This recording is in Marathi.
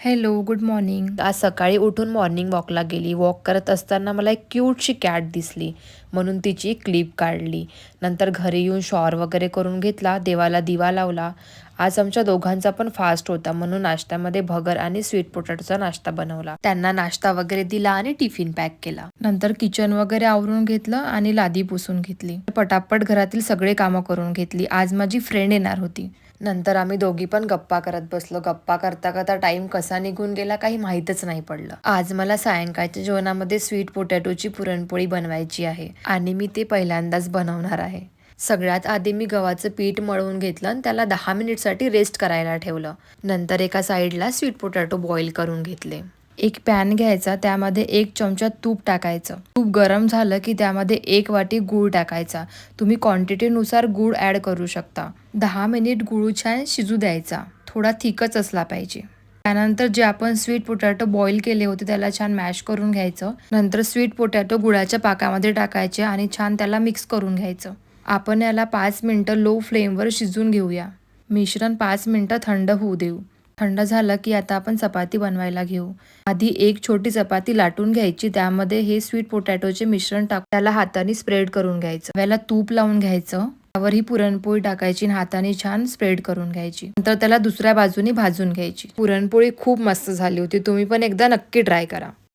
Hello good morning. आज सकाळी उठून मॉर्निंग वॉकला गेली. वॉक करत असताना मला एक क्यूटशी कॅट दिसली. म्हणून तिची क्लिप काढली. नंतर घरी येऊन शॉवर वगैरे करून घेतला. देवाला दिवा लावला. आज आमच्या दोघांचा पण फास्ट होता. म्हणून नाश्त्यामध्ये भगर आणि स्वीट पोटॅटोचा नाश्ता बनवला. त्यांना नाश्ता वगैरे दिला आणि टिफिन पॅक केला. नंतर किचन वगैरे आवरून घेतलं आणि लादी पुसून घेतली. पटापट घरातील सगळे कामं करून घेतली. आज माझी फ्रेंड येणार होती. नंतर आम्ही दोघी पण गप्पा करत बसलो. गप्पा करता करता टाइम कसा निघून गेला काही माहीतच नाही पडलं. आज मला सायंकाळच्या जेवणामध्ये स्वीट पोटॅटोची पुरणपोळी बनवायची आहे आणि मी ते पहिल्यांदाच बनवणार आहे. सगळ्यात आधी मी गव्हाचं पीठ मळवून घेतलं आणि त्याला दहा मिनिटसाठी रेस्ट करायला ठेवलं. नंतर एका साईडला स्वीट पोटॅटो बॉईल करून घेतले. एक पॅन घ्यायचा त्यामध्ये एक चमचा तूप टाकायचं. तूप गरम झालं की त्यामध्ये एक वाटी गूळ टाकायचा. तुम्ही क्वांटिटीनुसार गूळ ॲड करू शकता. दहा मिनिट गूळ छान शिजू द्यायचा. थोडा थिकच असला पाहिजे. त्यानंतर जे आपण स्वीट पोटॅटो बॉईल केले होते त्याला छान मॅश करून घ्यायचं. नंतर स्वीट पोटॅटो गुळाच्या पाकामध्ये टाकायचे आणि छान त्याला मिक्स करून घ्यायचं. आपण याला पाच मिनटं लो फ्लेमवर शिजून घेऊया. मिश्रण पाच मिनटं थंड होऊ देऊ. थंड झालं की आता आपण चपाती बनवायला घेऊ. आधी एक छोटी चपाती लाटून घ्यायची त्यामध्ये हे स्वीट पोटॅटोचे मिश्रण टाक त्याला हाताने स्प्रेड करून घ्यायचं. त्याला तूप लावून घ्यायचं. त्यावर ही पुरणपोळी टाकायची आणि हाताने छान स्प्रेड करून घ्यायची. नंतर त्याला दुसऱ्या बाजूनी भाजून घ्यायची. पुरणपोळी खूप मस्त झाली होती. तुम्ही पण एकदा नक्की ट्राय करा.